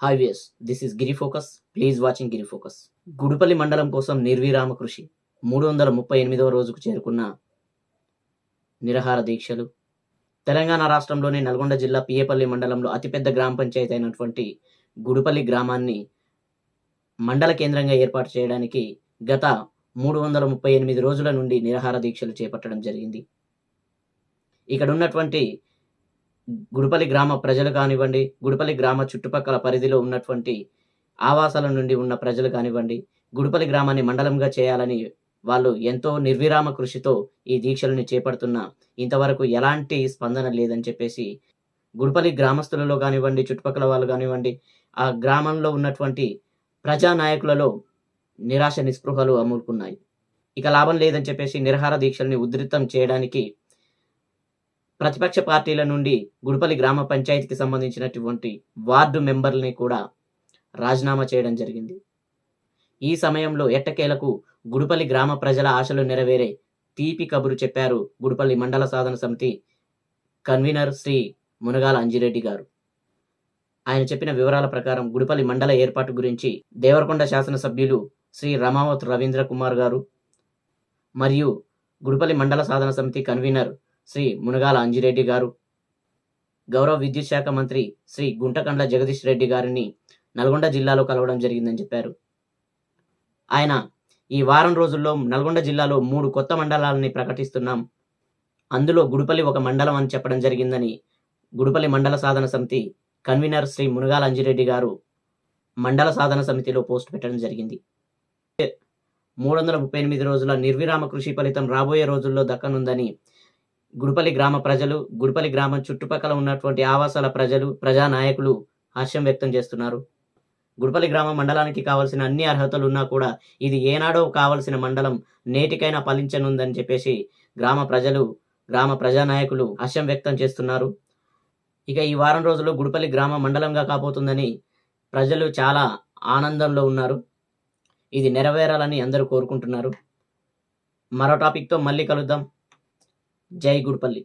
Hi వియస్ this is Giri focus please watching Giri focus Gudipalli మండలం కోసం నిర్విరామ కృషి మూడు వందల ముప్పై ఎనిమిదవ రోజుకు చేరుకున్న నిరహార దీక్షలు. తెలంగాణ రాష్ట్రంలోని నల్గొండ జిల్లా పియేపల్లి మండలంలో అతిపెద్ద గ్రామ పంచాయతీ అయినటువంటి గుడిపల్లి గ్రామాన్ని మండల కేంద్రంగా ఏర్పాటు చేయడానికి గత మూడు వందల ముప్పై ఎనిమిది రోజుల నుండి నిరహార దీక్షలు చేపట్టడం జరిగింది. ఇక్కడ ఉన్నటువంటి గుడిపల్లి గ్రామ ప్రజలు కానివ్వండి గుడిపల్లి గ్రామ చుట్టుపక్కల పరిధిలో ఉన్నటువంటి ఆవాసాల నుండి ఉన్న ప్రజలు కానివ్వండి గుడిపల్లి గ్రామాన్ని మండలంగా చేయాలని వాళ్ళు ఎంతో నిర్విరామ కృషితో ఈ దీక్షలను చేపడుతున్న ఇంతవరకు ఎలాంటి స్పందన లేదని చెప్పేసి గుడిపల్లి గ్రామస్తులలో కానివ్వండి చుట్టుపక్కల వాళ్ళు కానివ్వండి ఆ గ్రామంలో ఉన్నటువంటి ప్రజా నాయకులలో నిరాశ నిస్పృహలు అమ్ముకున్నాయి ఇక లాభం లేదని చెప్పేసి నిరహార దీక్షల్ని ఉధృతం చేయడానికి ప్రతిపక్ష పార్టీల నుండి గుడిపల్లి గ్రామ పంచాయతీకి సంబంధించినటువంటి వార్డు మెంబర్లని కూడా రాజీనామా చేయడం జరిగింది. ఈ సమయంలో ఎట్టకేలకు గుడిపల్లి గ్రామ ప్రజల ఆశలు నెరవేరే తీపి కబురు చెప్పారు గుడిపల్లి మండల సాధన సమితి కన్వీనర్ శ్రీ మునగాల అంజిరెడ్డి గారు. ఆయన చెప్పిన వివరాల ప్రకారం గుడిపల్లి మండల ఏర్పాటు గురించి దేవరకొండ శాసనసభ్యులు శ్రీ రమావత్ రవీంద్ర కుమార్ గారు మరియు గుడిపల్లి మండల సాధన సమితి కన్వీనర్ శ్రీ మునగాల అంజిరెడ్డి గారు గౌరవ విద్యుత్ శాఖ మంత్రి శ్రీ గుంటకండ్ల జగదీష్ రెడ్డి గారిని నల్గొండ జిల్లాలో కలవడం జరిగిందని చెప్పారు. ఆయన ఈ వారం రోజుల్లో నల్గొండ జిల్లాలో మూడు కొత్త మండలాలని ప్రకటిస్తున్నాం. అందులో గుడిపల్లి ఒక మండలం అని చెప్పడం జరిగిందని గుడిపల్లి మండల సాధన సమితి కన్వీనర్ శ్రీ మునగాల అంజిరెడ్డి గారు మండల సాధన సమితిలో పోస్ట్ పెట్టడం జరిగింది. మూడు వందల ముప్పై ఎనిమిది రోజుల నిర్విరామ కృషి ఫలితం రాబోయే రోజుల్లో దక్కనుందని గుడిపల్లి గ్రామ ప్రజలు గుడిపల్లి గ్రామం చుట్టుపక్కల ఉన్నటువంటి ఆవాసాల ప్రజలు ప్రజా నాయకులు హర్షం వ్యక్తం చేస్తున్నారు. గుడిపల్లి గ్రామ మండలానికి కావాల్సిన అన్ని అర్హతలు ఉన్నా కూడా ఇది ఏనాడో కావాల్సిన మండలం నేటికైనా ఫలించనుందని చెప్పేసి గ్రామ ప్రజలు గ్రామ ప్రజానాయకులు హర్షం వ్యక్తం చేస్తున్నారు. ఇక ఈ వారం రోజుల్లో గుడిపల్లి గ్రామ మండలంగా కాబోతుందని ప్రజలు చాలా ఆనందంలో ఉన్నారు. ఇది నెరవేరాలని అందరూ కోరుకుంటున్నారు. మరో టాపిక్తో మళ్ళీ కలుద్దాం. జై గుడిపల్లి.